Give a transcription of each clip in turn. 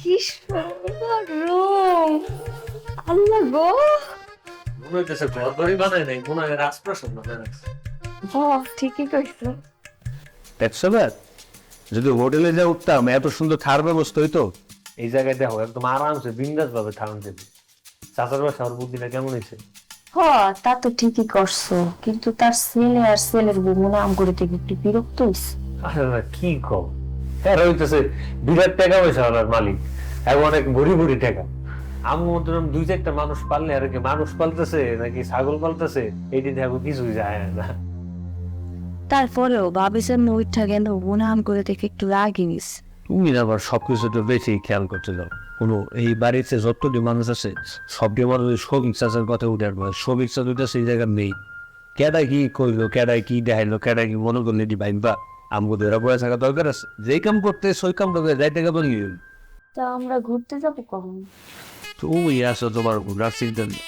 কি সুন্দর রুম আল্লাহ গো। মনে হইতেছে ঘর বাড়ি বানায় নাই মনে হয় রাজপ্রাসাদ বানায় রাখছে। ও ঠিকই কইছো। দেখছ যদি হোটেলে যা উঠতাম এত সুন্দর থার ব্যবস্থা হইতো? এই জায়গায় দেখো একদম আরামসে বিন্দাস ভাবে থাকুন দেবে চাচার বাসা ওর বুদ্ধিটা কেমন হয়েছে হ তা তো ঠিকই করছ কিন্তু তার ছেলে আর ছেলের বউ মনে আম করে থেকে একটু বিরক্ত হইছে। আরে কি কম হ্যাঁ হইতেছে বিরাট টাকা পয়সা ওনার মালিক এবং অনেক ভরি ভরি টাকা। আমি মতন দুই চারটা মানুষ পাললে আর কি মানুষ পালতেছে নাকি ছাগল পালতেছে দিন দেখো কিছুই যায় না। তারপরেও ওইটা গেল মনে আম করে থেকে একটু রাগি নিস তুমি আবার সবকিছু তো বেশি খেয়াল করতে যাও কোনো এই বাড়িতে যতটি মানুষ আছে সবটি মানুষ সবিক চাষের কথা উঠে আসবে। সবিক চাষ সেই জায়গায় নেই। কেডা কি কইলো কেডাই কি দেখাইলো কেডাই কি মনে করলে দি ভাই বা আমগো ধরা পড়ে থাকা দরকার আছে। যেই কাম করতে সেই কাম করবে যাইতে গেলে তা আমরা ঘুরতে যাব কখন? তুমি আসো তোমার ঘোরার চিন্তা নেই।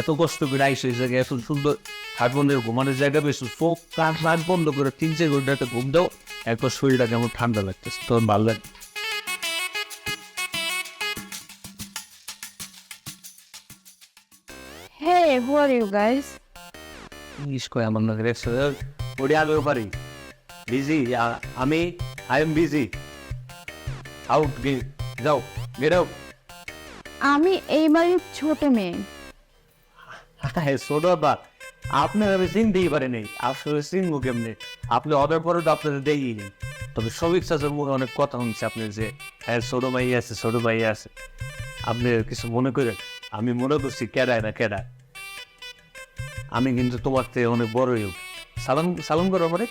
এত কষ্ট করে আইসো এই জায়গায় এত সুন্দর হাটবন্ডের ঘুমানোর জায়গা বেশি চোখ কান নাক বন্ধ করে তিন চার ঘণ্টা একটা ঘুম দাও একবার শরীরটা কেমন ঠান্ডা লাগতেছে তখন ভালো লাগে hey who are you guys English কয় আমার নাকি ওটি আগে পারি বিজি আমি আই এম বিজি আউট যাও গেট আউট আমি এই বাড়ির ছোট মেয়ে হ্যাঁ ছোট বা আপনার আমি চিনতেই পারিনি আসলে চিনবো কেমনি আপনি অর্ডার পরে তো আপনাদের দেইনি তবে সবিক চাষের মুখে অনেক কথা শুনছে আপনি যে হ্যাঁ ছোট ভাই আছে ছোট ভাই আছে আপনি কিছু মনে করেন আমি মনে করছি কেডায় না কেডা আমি কিন্তু তোমার থেকে অনেক বড়ই সালাম সালাম করো আমারে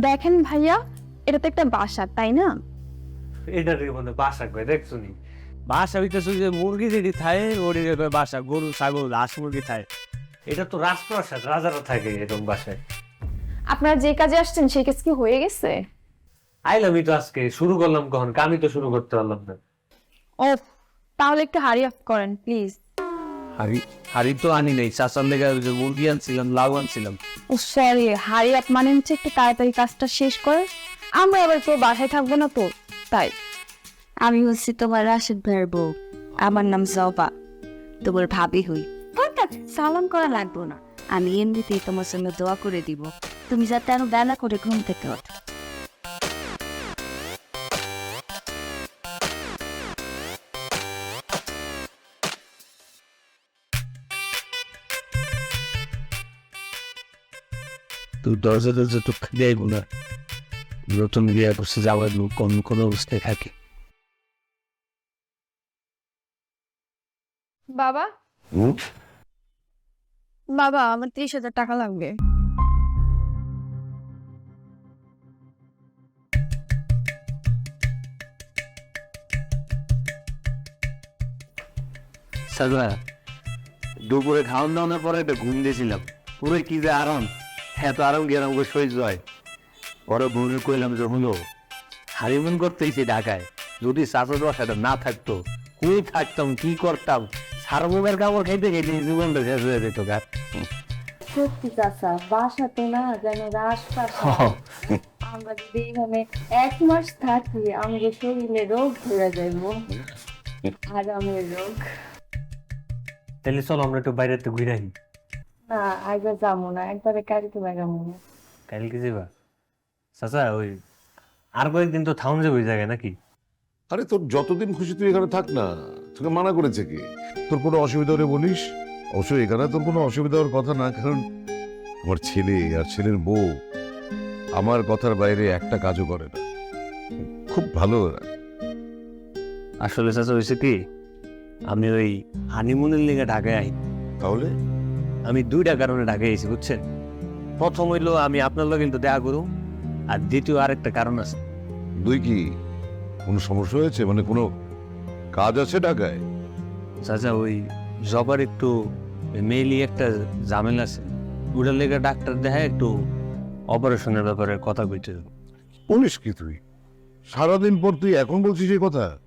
দেখেন ভাইয়া এটা তো একটা বাসা তাই না? এটা মানে বাসা করে দেখছ নি? বাসা হইতেছে যে মুরগি যেটি থাকে ওটি বাসা গরু ছাগল হাঁস মুরগি থাকে। এটা তো রাজপ্রাসাদ রাজারা থাকে এরকম বাসায়। আপনারা যে কাজে আসছেন সেই কাজ কি হয়ে গেছে? আইলামই তো আজকে শুরু করলাম কখন? কামই তো শুরু করতে পারলাম না। ও তাহলে একটু হারি অফ করেন প্লিজ হাড়ি হাড়ি তো আনি নাই চাচার লেগে মুরগি আনছিলাম লাউ আনছিলাম। ও সরি মানে হচ্ছে একটু তাড়াতাড়ি কাজটা শেষ করে আমরা আবার কেউ বাসায় থাকব না তো তাই। আমি হচ্ছি তোমার রাশেদ ভাইয়ের বউ আমার নাম জবা তোমার ভাবি হই। সালাম করা লাগবো না। আমি এমনিতেই তোমার সঙ্গে দোয়া করে দিব। তুমি যাতে আরও বেলা করে ঘুম থেকে ওঠো। তুই দরজা দরজা তো না নতুন বিয়ে করছে যাওয়ার কোন কোন অবস্থায় থাকে বাবা বাবা আমার ত্রিশ হাজার টাকা লাগবে। সাজা দুপুরে খাওয়ান দাওয়ানোর পরে একটা ঘুম দিয়েছিলাম। পুরো কি যে আরাম। এত আরাম গেলাম গো সহ্য হয় পরে বোনের কইলাম যে হলো হারিমন করতেইছি ঢাকায়। যদি চাষের বাসাটা না থাকতো কই থাকতাম কি করতাম? সারবোমের কাপড় খাইতে খাইতে জীবনটা শেষ হয়ে যেত গা। সত্যি চাচা বাসা তো না যেন আমরা যদি এখানে এক মাস থাকি আমাদের শরীরে রোগ ধরে যাইব। আরামের রোগ। তাহলে চলো আমরা একটু বাইরে ঘুরে আসি না আগে যাব না একবারে কালকে না কালকে যাবা? চাচা ওই আর কয়েকদিন তো থাউন যাবে ওই জায়গায় নাকি? আরে তোর যতদিন খুশি তুই এখানে থাক না তোকে মানা করেছে কি? তোর কোনো অসুবিধা হলে বলিস? অবশ্যই এখানে তোর কোনো অসুবিধা হওয়ার কথা না কারণ আমার ছেলে আর ছেলের বউ আমার কথার বাইরে একটা কাজও করে না। খুব ভালো ওরা। আসলে চাচা হয়েছে কি? আমি ওই হানিমুনের লিগে ঢাকায় আই। তাহলে? আমি দুইটা কারণে ঢাকায় আইছি বুঝছেন? প্রথম হইল আমি আপনার লোক কিন্তু দেখা করুম আর দ্বিতীয় আরেকটা কারণ আছে। দুই কি? কোনো সমস্যা হয়েছে? মানে কোনো কাজ আছে ঢাকায়? চাচা ওই জবার একটু মেইলি একটা ঝামেলা আছে। ওটার লেগে ডাক্তার দেখায় একটু অপারেশনের ব্যাপারে কথা কইতে। বলিস কি তুই? সারাদিন পর তুই এখন বলছিস এই কথা?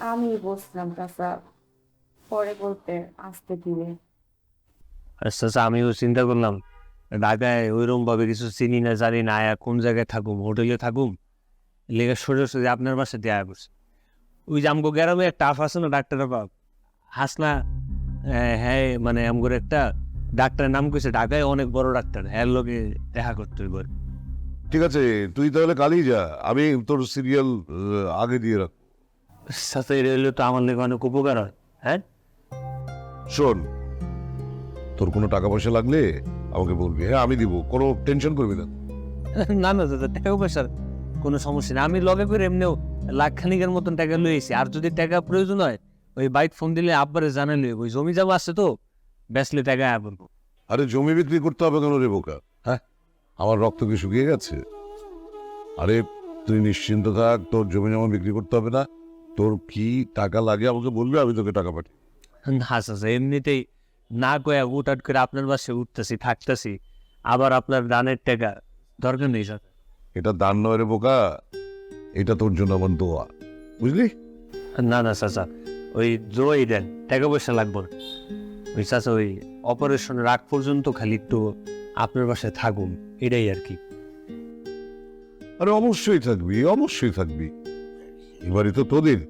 আমি বসলাম চাচা পরে বলতে আসতে দিলে আর চাচা আমিও চিন্তা করলাম। ঢাকায় ওইরকম ভাবে কিছু চিনি না জানি না আয়া কোন জায়গায় থাকুম? হোটেলে থাকুম? লেগে সোজা সোজা আপনার বাসে দেয়া করছে। ওই যে আমগো গ্রামে একটা আফ আছে না ডাক্তারের বাপ? হাসনা হ্যাঁ হ্যাঁ মানে আমগোর একটা ডাক্তারের নাম কইছে ঢাকায় অনেক বড় ডাক্তার। হ্যার লোকে দেখা করতে হইব ঠিক আছে তুই তাহলে কালই যা আমি তোর সিরিয়াল আগে দিয়ে রাখ। সাথে রেলে তো আমার লেগে অনেক উপকার হয় হ্যাঁ? শোন তোর কোনো টাকা পয়সা লাগলে আমাকে বলবি হ্যাঁ আমি দিব কোনো টেনশন করবি না। না না দাদা টাকা পয়সার কোনো সমস্যা নেই। আমি লগে করে এমনিও লাখ খানিকের মতন টাকা লইছি আর যদি টাকা প্রয়োজন হয় ওই বাইক ফোন দিলে আব্বারে জানালে ওই জমি জমা আছে তো বেসলে টাকা আয় করব আরে জমি বিক্রি করতে হবে কেন রে বোকা? হ্যাঁ? আমার রক্ত কি শুকিয়ে গেছে? আরে তুই নিশ্চিন্ত থাক তোর জমি জমা বিক্রি করতে হবে না। তোর কি টাকা লাগে আমাকে বলবি আমি তোকে টাকা পাঠাই না আচ্ছা এমনিতেই না কয়া উঠাট করে আপনার বাসে উঠতেছি থাকতেছি আবার আপনার দানের টাকা দরকার নেই স্যার। এটা দান নয় রে বোকা এটা তোর জন্য আমার দোয়া। বুঝলি? না না চাচা ওই জোয়াই দেন টাকা পয়সা লাগবে না। ওই চাচা ওই অপারেশনের আগ পর্যন্ত খালি একটু আপনার বাসায় থাকুন এটাই আর কি। আরে অবশ্যই থাকবি অবশ্যই থাকবি। এবারে তো তোদের।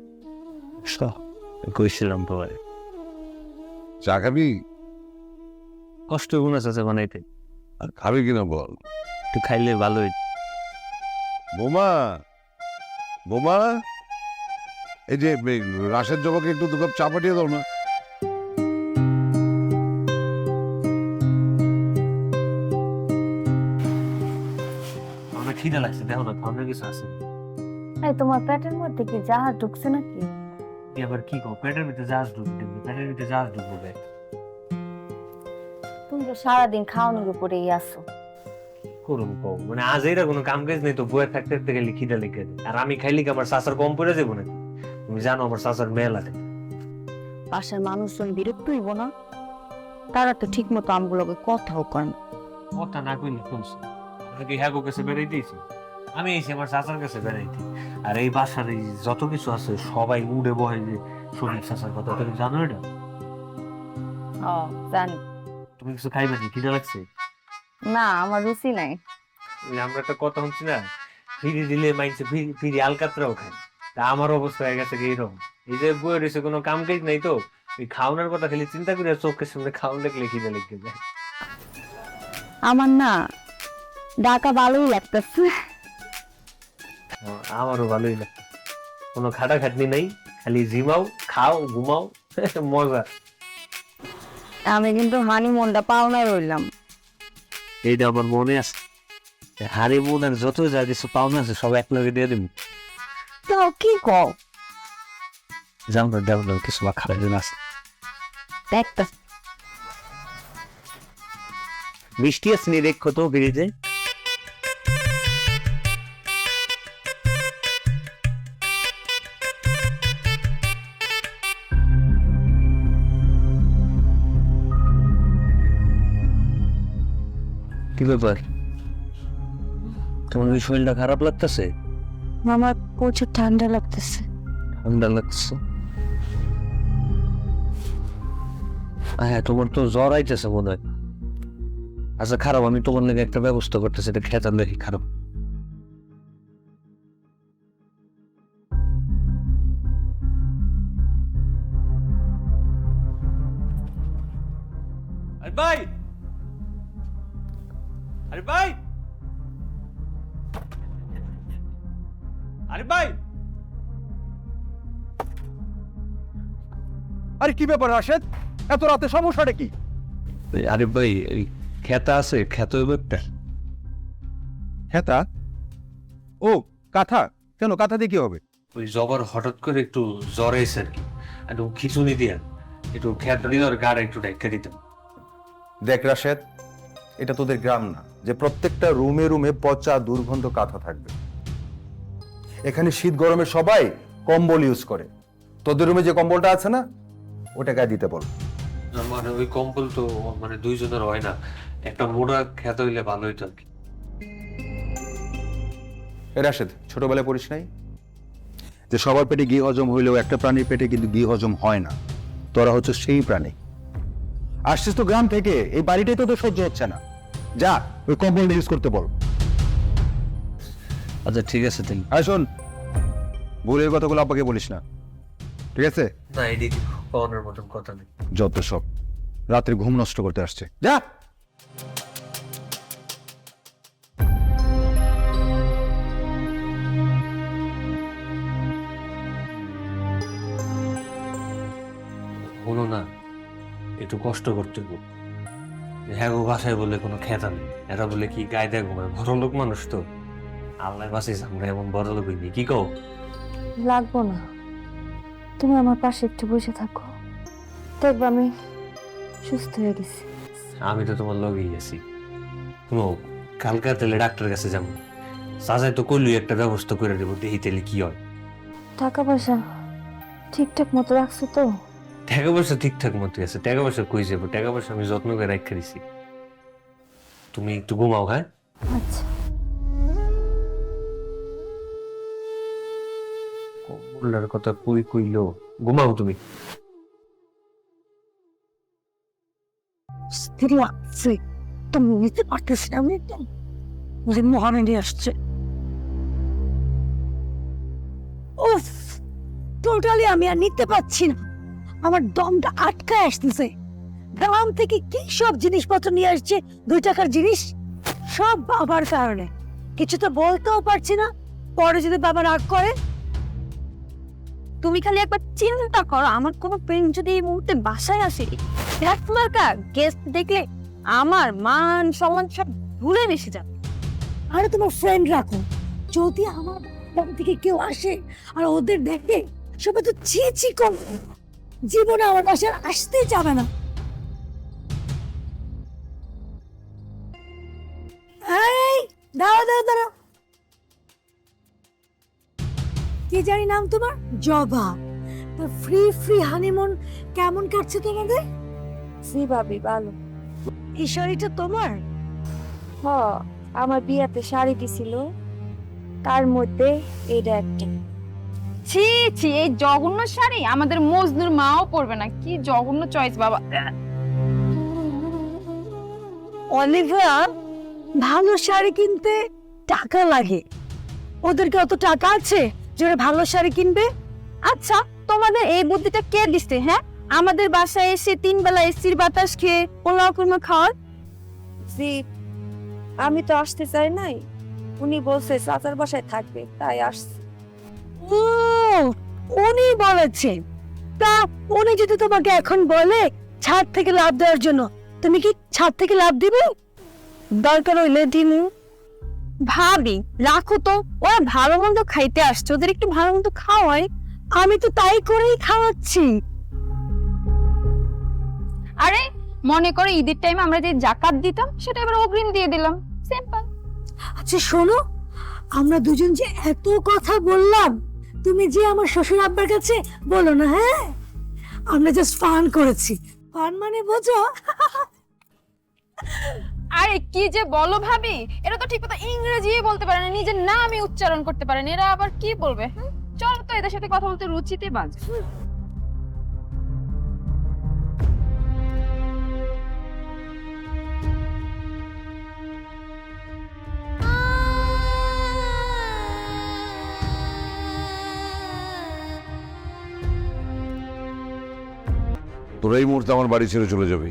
কইছিলাম তো ভাই চা খাবি? কষ্ট গুণ আছে বানাইতে আর খাবি কিনা বল? একটু খাইলে ভালোই। বোমা! বোমা! এই যে রাশের জবাকে একটু দু কাপ চা পাঠিয়ে দাও না। আমার খিদে লাগছে দেখো না কিছু আছে। এই তোমার পেটের মধ্যে কি জাহাজ ঢুকছে নাকি? আবার কি কো পেটের ভিতরে জাহাজ ঢুকবে পেটের ভিতরে জাহাজ ঢুকবো। সারাদিন খাওয়ানোর উপরেই আসো করুন কও মানে আজ এরা কোনো কাম কাজ নেই তো বইয়ে থাকতে থাকতে গেলে খিদে লেগে যায়। আর আমি খাইলে কি আমার শাসার কম পড়ে যাব নাকি? তুমি জানো আমার শাসার মেয়ে লাগে। বাসার মানুষজন বিরক্ত হইব না? তারা তো ঠিক মতো আমগুলোকে কথাও কয় না। কথা না কইলে শুনছো আমি কি হ্যাগো কাছে বেড়াই দিয়েছি? আমি এসে আমার চাচার কাছে বেড়াইছি আর এই বাসার এই যত কিছু আছে সবাই উড়ে বহে যে শরীর চাচার কথা। তুমি জানো এটা? ও জানি। তুমি কিছু খাইবে না খিদে লাগছে? না আমার রুচি নাই। আমরা একটা কথা শুনছি না? ফিরি দিলে মাইনছে ফিরি- আলকাতরাও খায়। তা আমার অবস্থা হয়ে গেছে কি এরকম? এই যে বই রয়েছে কোনো কাম কাজ নাই তো? ওই খাওয়ানোর কথা খালি চিন্তা করে চোখের সামনে খাওয়ান দেখলে খিদে লেগে যায়। আমার না ডাকা ভালোই লাগতেছে। আমারও ভালোই লাগে। কোনো খাটাখাটনি নাই খালি জিমাও খাও ঘুমাও মজা। আমি কিন্তু হানি মনটা পাওনা রইলাম। এইটা আমার মনে আছে। হানিমুন মন আর যত যা কিছু পাওনা আছে সব এক লগে দিয়ে দেবো। তো কি কও? যাও না দেও না কিছু বা খারাপ দিন আছে। দেখতে মিষ্টি আছে নি দেখো তো ফ্রিজে। কি ব্যাপার? তোমার ওই শরীরটা খারাপ লাগতেছে? আমার প্রচুর ঠান্ডা লাগতেছে। ঠান্ডা লাগছে? হ্যাঁ তোমার তো জ্বর আইতেছে মনে হয়। আচ্ছা খারাপ আমি তোমার লেগে একটা ব্যবস্থা করতেছি এটা খেতাম দেখি খারাপ। আরে ভাই! আরে কি ব্যাপার রাশেদ? এত রাতে সমস্যাটা কি? আরে ভাই খেতা আছে খেত একটা। হেতা ও কাঁথা? কেন কাঁথা দিয়ে কি হবে? ওই জবর হঠাৎ করে একটু জ্বর এসে আর কি। একটু খিচুনি দিয়া একটু খেত দিন আর গাড়ি একটু ডাইকা দিতাম। দেখ রাশেদ এটা তোদের গ্রাম না। যে প্রত্যেকটা রুমে রুমে পচা দুর্গন্ধ কাঁথা থাকবে। এখানে শীত গরমে সবাই কম্বল ইউজ করে। তোদের রুমে যে কম্বলটা আছে না ওটা গায়ে দিতে বল। মানে ওই কম্বল তো মানে দুইজনের হয় না। একটা মোড়া খেত হইলে ভালো হইতো আর কি। রাশেদ ছোটবেলায় পড়িস নাই? যে সবার পেটে ঘি হজম হইলেও একটা প্রাণীর পেটে কিন্তু ঘি হজম হয় না। তোরা হচ্ছে সেই প্রাণী। আসছিস তো গ্রাম থেকে এই বাড়িটাই তো তোর সহ্য হচ্ছে না। যা ওই কম্বলটা ইউজ করতে বল। আচ্ছা ঠিক আছে তাহলে। আয় শোন ভুলে এই কথাগুলো আব্বাকে বলিস না। ঠিক আছে? না এটি পাওয়ানোর মতন কথা নেই। যত সব রাত্রে ঘুম নষ্ট করতে আসছে। যা! হলো না একটু কষ্ট করতে গো হ্যাঁ গো বাসায় বলে কোনো খেতা নেই। এরা বলে কি গায়ে দেয় ঘুমায়। বড় লোক মানুষ তো। আল্লাহ বাসিস আমরা এমন বড় লোক হইনি কি কও? লাগবো না। তুমি আমার পাশে একটু বসে থাকো। দেখবে আমি সুস্থ হয়ে গেছি। আমি তো তোমার লগেই আছি। শুনো কালকা তেলে ডাক্তারের কাছে যাব। সাজাই তো করলুই একটা ব্যবস্থা করে দেবো দেখি তেলে কি হয়। টাকা পয়সা ঠিকঠাক মতো রাখছো তো? টাকা পয়সা ঠিকঠাক মতো আছে টাকা পয়সা কই যাব? টাকা পয়সা আমি যত্ন করে রাখা দিছি। তুমি একটু ঘুমাও হ্যাঁ? আচ্ছা। কমলার কথা কই কইলো? ঘুমাও তুমি। তুমি নিতে পারতেছি না একদম মহারানী আসছে। উফ টোটালি আমি আর নিতে পারছি না। আমার দমটা আটকায় আসতেছে। গ্রাম থেকে কি সব জিনিসপত্র নিয়ে আসছে, দুই টাকার জিনিস? সব বাবার কারণে। কিছু তো বলতেও পারছি না, পরে যদি বাবা রাগ করে তুমি খালি একবার চিন্তা করো, আমার কোনো ফ্রেন্ড যদি এই মুহূর্তে বাসায় আসে মার্কা গেস্ট দেখলে আমার মান সম্মান সব ভুলে মিশে যাবে। আরে তোমার ফ্রেন্ড রাখো, যদি আমার বাড়ি থেকে কেউ আসে আর ওদের দেখে, সবাই তো ছি ছি করবে। জীবনে আমার বাসায় আসতেই যাবে না। এই দাঁড়া দাঁড়া দাঁড়া কি জানি নাম তোমার? জবা। ফ্রি ফ্রি হানিমুন কেমন কাটছে তোমাদের? জি ভাবি ভালো। এই শাড়িটা তোমার? হ আমার বিয়াতে শাড়ি দিছিল। তার মধ্যে এইটা একটা। ছি ছি এই জঘন্য শাড়ি। আমাদের মজনুর মাও পরবে না। কি জঘন্য চয়েস বাবা। অলিভিয়া ভালো শাড়ি কিনতে টাকা লাগে। ওদেরকে অত টাকা আছে? ওরা ভালো শাড়ি কিনবে? আচ্ছা তোমাদের এই বুদ্ধিটা কে দিচ্ছে হ্যাঁ? আমাদের বাসায় এসে তিন বেলা এসির বাতাস খেয়ে পোলাও কুরমা খাওয়ার? জি আমি তো আসতে চাই নাই। উনি বলছে চাচার বাসায় থাকবে তাই আসছে। ও উনি বলেছে। তা উনি যদি তোমাকে এখন বলে ছাদ থেকে লাভ দেওয়ার জন্য তুমি কি ছাদ থেকে লাভ দিবে? দরকার হইলে দিন ভাবি রাখো তো ওরা ভালো মন্দ খাইতে আসছে ওদের একটু ভালো মন্দ খাওয়াই। আমি তো তাই করেই খাওয়াচ্ছি। আরে মনে করো ঈদের টাইমে আমরা যে জাকাত দিতাম সেটা এবার অগ্রিম দিয়ে দিলাম। সিম্পল আচ্ছা শোনো আমরা দুজন যে এত কথা বললাম তুমি যে আমার শ্বশুর আব্বার কাছে বলো না হ্যাঁ? আমরা জাস্ট ফান করেছি। ফান মানে বোঝো? আরে কি যে বলো ভাবি? এরা তো ঠিক মতো ইংরেজি বলতে পারে না, নিজের নামই উচ্চারণ করতে পারে না, এরা আবার কি বলবে? চলো তো এদের সাথে কথা বলতে রুচিতে বাজে তোরা মুহূর্তে আমার বাড়ি ছেড়ে চলে যাবি।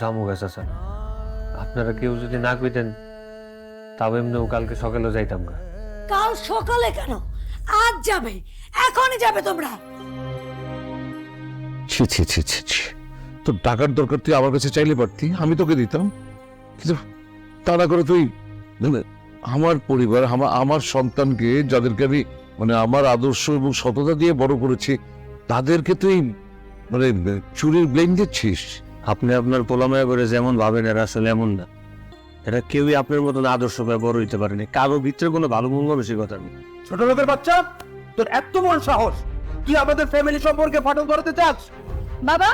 জামু গাছ আছে। আপনারা কেউ যদি না কইতেন তাও এমনিও কালকে সকালেও যাইতাম না কাল সকালে কেন? আজ যাবে এখনই যাবে তোমরা। ছি ছি ছি ছি ছি। তোর টাকার দরকার তুই আমার কাছে চাইলে পারতি আমি তোকে দিতাম। কিন্তু তা না করে তুই মানে আমার পরিবার আমার আমার সন্তানকে যাদেরকে আমি মানে আমার আদর্শ এবং সততা দিয়ে বড় করেছি তাদেরকে তুই মানে চুরির ব্লেম দিচ্ছিস? আপনি আপনার পোলামায়া করে যেমন ভাবেন এরা আসলে এমন না। এরা কেউই আপনার মতন আদর্শ ব্যবহার হইতে পারেনি। কারও ভিতরে কোনো ভালো মঙ্গ বেশি কথা নেই। ছোট লোকের বাচ্চা তোর এত বড় সাহস। তুই আমাদের ফ্যামিলি সম্পর্কে ফাটল করতে চাস? বাবা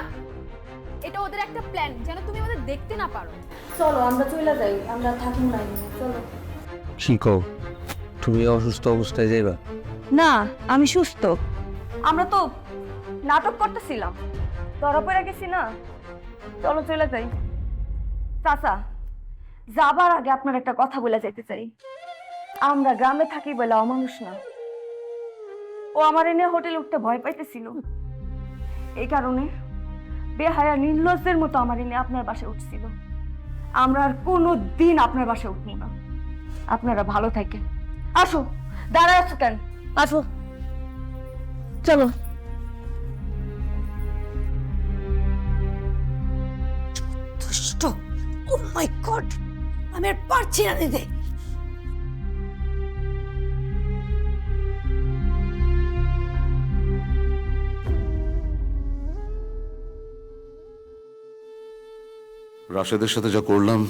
এটা ওদের একটা প্ল্যান যেন তুমি আমাদের দেখতে না পারো। চলো আমরা চলে যাই আমরা থাকি না চলো। কি কও তুমি অসুস্থ অবস্থায় যাইবা? না আমি সুস্থ। আমরা তো নাটক করতেছিলাম। ধরা পড়ে গেছি না? চলো চলে যাই। চাচা, যাবার আগে আপনার একটা কথা বলে যেতে চাই। আমরা গ্রামে থাকি বলে অমানুষ না। ও আমার এনে হোটেলে উঠতে ভয় পাইতেছিল। এই কারণে বেহায়া নির্লজ্জের মতো আমার এনে আপনার বাসায় উঠছিল। আমরা আর কোনো দিন আপনার বাসায় উঠবো না। আপনারা ভালো থাকেন। আসো, দাঁড়ায় আছো কেন? আসো। চলো। মাই গড আমি আর পারছি না রাশেদের সাথে যা করলাম,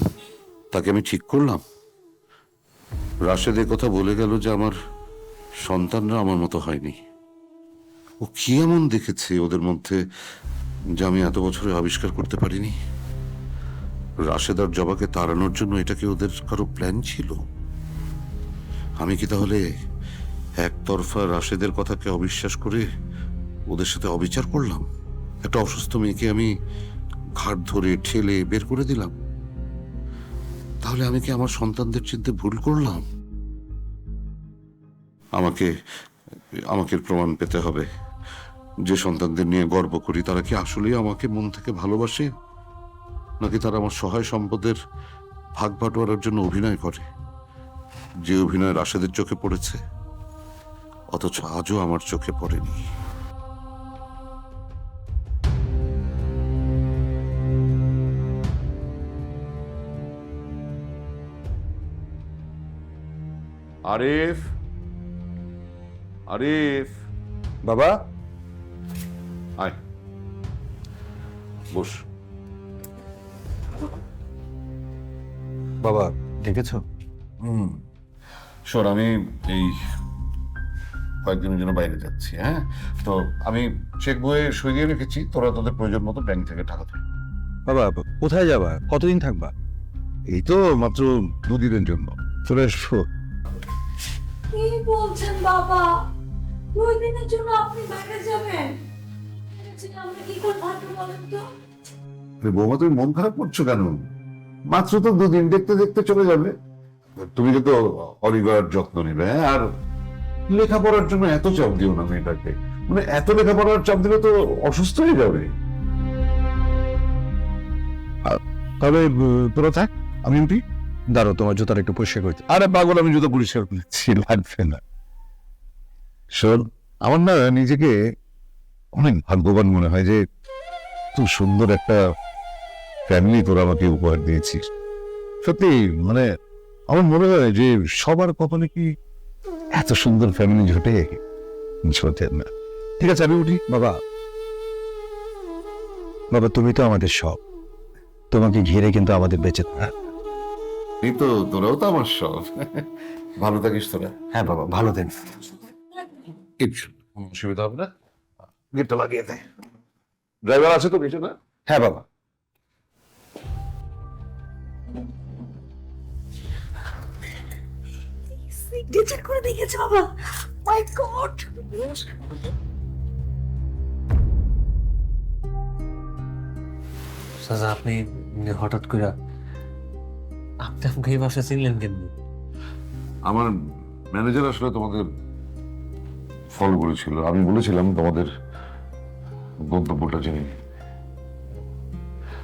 তাকে আমি ঠিক করলাম। রাশেদ কথা বলে গেল যে আমার সন্তানরা আমার মতো হয়নি। ও কি এমন দেখেছে ওদের মধ্যে যা আমি এত বছরে আবিষ্কার করতে পারিনি? রাশেদ আর জবাকে তাড়ানোর জন্য এটা কি ওদের কারও প্ল্যান ছিল? আমি কি তাহলে একতরফা রাশেদের কথাকে অবিশ্বাস করে ওদের সাথে অবিচার করলাম? একটা অসুস্থ মেয়েকে আমি ঘাট ধরে ঠেলে বের করে দিলাম। তাহলে আমি কি আমার সন্তানদের চিনতে ভুল করলাম? আমাকে আমাকে প্রমাণ পেতে হবে। যে সন্তানদের নিয়ে গর্ব করি, তারা কি আসলেই আমাকে মন থেকে ভালোবাসে? নাকি তারা আমার সহায় সম্পদের ভাগ বাটোয়ারার জন্য অভিনয় করে? যে অভিনয় রাশেদের চোখে পড়েছে অথচ আজও আমার চোখে পড়েনি। আরিফ? আরিফ? বাবা? আয়। বস। বাবা দেখেছ? হুম। শোন আমি এই কয়েকদিনের জন্য বাইরে যাচ্ছি হ্যাঁ? তো আমি চেক বইয়ে সই দিয়ে রেখেছি তোরা তোদের প্রয়োজন মতো ব্যাংক থেকে টাকা দেবে বাবা কোথায় যাবা? কতদিন থাকবা? এই তো মাত্র দুদিনের জন্য। চলে এসো। কি বলছেন বাবা? দুই দিনের জন্য আপনি বাইরে যাবেন? আমরা কি করে থাকব বলেন তো? বৌমা তুমি মন খারাপ করছ কেন? মাত্র তো দুদিন দেখতে দেখতে চলে যাবে। তুমি কিন্তু অলিভার যত্ন নেবে হ্যাঁ? আর লেখাপড়ার জন্য এত চাপ দিও না মেয়েটাকে। মানে এত লেখাপড়ার চাপ দিলে তো অসুস্থ হয়ে যাবে। তবে তোরা থাক আমি উঠি। দাঁড়ো তোমার জুতার একটু পরিষ্কার করতে আরে পাগল আমি জুতো পরিষ্কার করছি লাগবে না। শোন আমার না নিজেকে অনেক ভাগ্যবান মনে হয় যে খুব সুন্দর একটা ফ্যামিলি তোরা আমাকে উপহার দিয়েছিস। সত্যি মানে আমার মনে হয় যে সবার কপালে কি এত সুন্দর ফ্যামিলি জোটে জোটে না। ঠিক আছে আমি উঠি। বাবা। বাবা তুমি তো আমাদের সব। তোমাকে ঘিরে কিন্তু আমাদের বেঁচে এই তো তোরাও তো আমার সব। ভালো থাকিস তোরা। হ্যাঁ বাবা ভালো দিন কিচ্ছু অসুবিধা হবে না? গেটটা লাগিয়ে দে। ড্রাইভার আছে তো কিছু না? হ্যাঁ বাবা। সিগনেচার করে দেখেছে বাবা। মাই গড চাচা আপনি হঠাৎ করে আপনি আমাকে এই বাসায় চিনলেন কেমনি আমার ম্যানেজার আসলে তোমাদের ফলো করেছিল আমি বলেছিলাম তোমাদের গন্তব্যটা জেনে।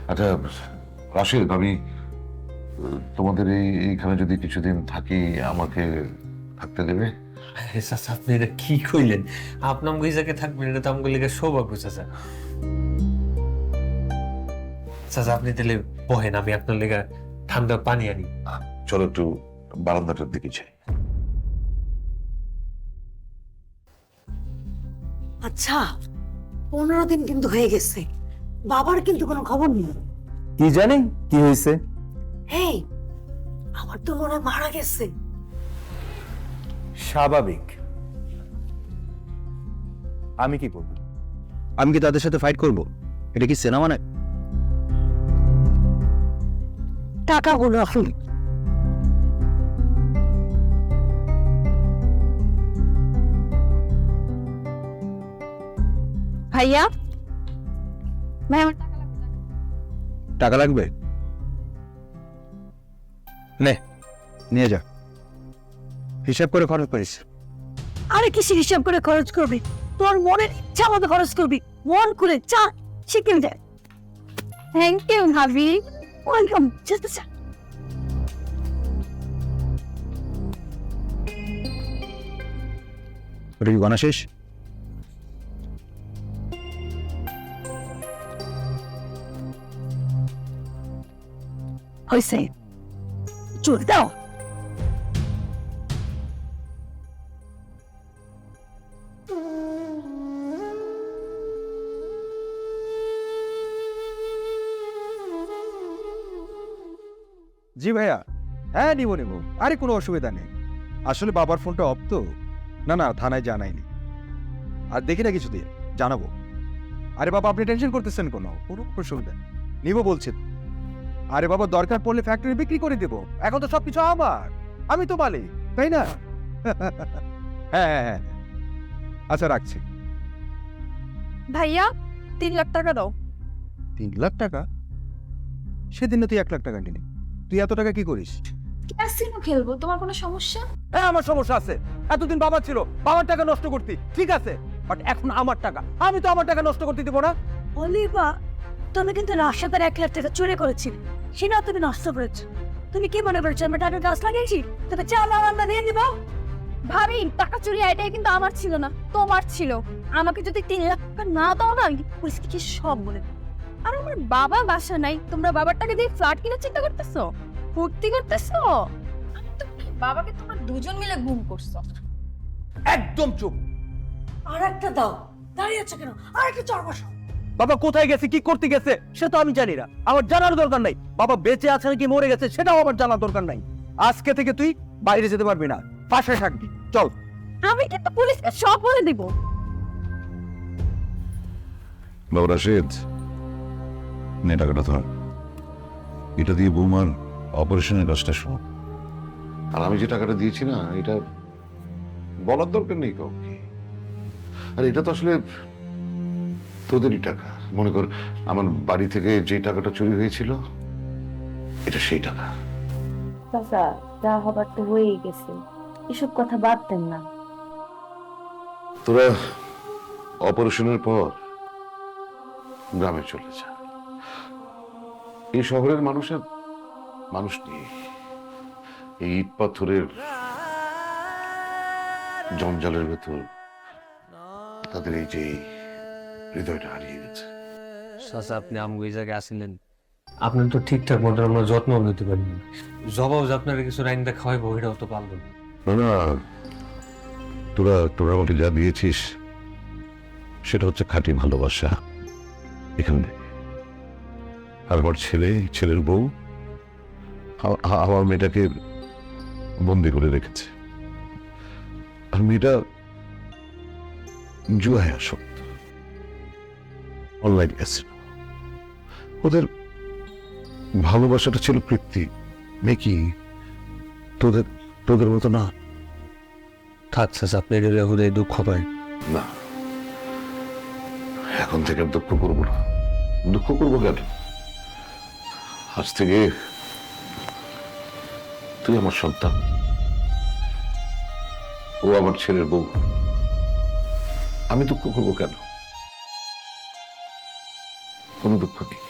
আচ্ছা রাশেদ আমি তোমাদের এই এইখানে যদি কিছুদিন থাকি আমাকে থাকতে দেবে? চাচা আপনি এটা কি কইলেন? থাকবেন এটা তো সৌভাগ্য চাচা। চাচা আপনি তাহলে বহেন আমি আপনার লেগে ঠান্ডা পানি আনি। চলো একটু বারান্দাটার দিকে যাই। আচ্ছা পনেরো দিন কিন্তু হয়ে গেছে। বাবার কিন্তু কোনো খবর নেই। কি জানি কি হয়েছে? এই আমার তো মনে হয় মারা গেছে। স্বাভাবিক। আমি কি করব? আমি কি তাদের সাথে ফাইট করব? এটা কি সিনেমা না? টাকাগুলো এখন ভাইয়া ভাই আমার টাকা লাগবে? নে। নিয়ে যা। হিসাব করে খরচ করিস। আরে কিসে হিসাব করে খরচ করবি? তোর মনের ইচ্ছা মতো খরচ করবি। মন করে চা চিকেন দে থ্যাংক ইউ ভাবি। ওয়েলকাম জাস্ট চা ওটা কি গণা শেষ? হয়েছে চুল দাও জি ভাইয়া হ্যাঁ নিবো নিবো। আরে, কোনো অসুবিধা নেই। আসলে বাবার ফোনটা অফ তো। না না, থানায় জানাইনি। আর দেখি না কিছু দিয়ে জানাব। আরে বাবা, আপনি টেনশন করতেছেন কোনো? কোনো অসুবিধা। নিবো বলছেন আরে বাবা দরকার পড়লে ফ্যাক্টরি বিক্রি করে দেবো। এখন তো সবকিছু আমার। আমি তো মালিক তাই না? হ্যাঁ হ্যাঁ হ্যাঁ। আচ্ছা রাখছি। ভাইয়া তিন লাখ টাকা দাও। তিন লাখ টাকা? সেদিন তুই এক লাখ টাকা নিলি তুই এত টাকা কি করিস? ক্যাসিনো খেলব? তোমার কোনো সমস্যা? হ্যাঁ আমার সমস্যা আছে। এতদিন বাবা ছিল বাবার টাকা নষ্ট করতি ঠিক আছে। বাট এখন আমার টাকা। আমি তো আমার টাকা নষ্ট করতে দিব না। অলিভা তুমি কিন্তু রাশিয়াদের এক লাখ টাকা চুরি করেছিলে। সেটা তুমি নষ্ট করেছ। তুমি কি মনে করছ আমরা টাকা গাছ লাগিয়েছি? তবে চাল আর আমরা নিয়ে নিবো ভাবি টাকা চুরি এটাই কিন্তু আমার ছিল না তোমার ছিল। আমাকে যদি তিন লাখ টাকা না দাও না আমি পুলিশকে সব বলে দেবো। আর আমার বাবা বাসা নাই তোমরা বাবার টাকা দিয়ে ফ্ল্যাট কিনে চিন্তা করতেছো? ফুর্তি করতেছো? বাবাকে তোমরা দুজন মিলে গুম করছ? একদম চুপ। আর একটা দাও। দাঁড়িয়ে আছো কেন? আর একটা চর বসাও। বাবা কোথায় গেছে কি করতে গেছে সে তো আমি জানি না। আমার জানার দরকার নাই। বাবা বেঁচে আছে নাকি মরে গেছে সেটাও আমার জানার দরকার নাই। আজকে থেকে তুই বাইরে যেতে পারবি না। পাশে থাকবি। চল। আমি কিন্তু পুলিশকে সব বলে দিব। বাবা রাশেদ নে টাকাটা ধর। এটা দিয়ে বৌমার অপারেশনের কাজটা শোন আর আমি যে টাকাটা দিয়েছি না এটা বলার দরকার নেই কাউকে। আর এটা তো আসলে তোদেরই টাকা। মনে কর আমার বাড়ি থেকে যে টাকাটা চুরি হয়েছিল এটা সেই টাকা। চাচা যা হবার তো হয়েই গেছে। এসব কথা বাদ দেন না। তোরা অপারেশনের পর গ্রামে চলে যা। এই শহরের মানুষের মানুষ নেই এই ইট পাথরের জঞ্জালের ভেতর তাদের এই যে হৃদয়টা হারিয়ে গেছে। চাচা আপনি আমগো এই জায়গায় আসিলেন। আপনি তো ঠিকঠাক মতো আমরা যত্ন নিতে পারিনি জবাব যে আপনারা কিছু রাইন্দা খাওয়াইবো এটাও তো পারব না। না না তোরা তোরা আমাকে যা দিয়েছিস সেটা হচ্ছে খাঁটি ভালোবাসা। এখানে আর আমার ছেলে ছেলের বউ আ- আ- আমার মেয়েটাকে বন্দি করে রেখেছে। আর মেয়েটা জুয়ায় আসক্ত অনলাইন গেছে। ওদের ভালোবাসাটা ছিল কৃত্তি মেকি তোদের তোদের মতো না। থাক চাচা আপনি এটা হৃদয় দুঃখ পায়। না। এখন থেকে দুঃখ করব না। দুঃখ করব কেন? আজ থেকে তুই আমার সন্তান। ও আমার ছেলের বউ। আমি দুঃখ করব কেন? কোনো দুঃখ নেই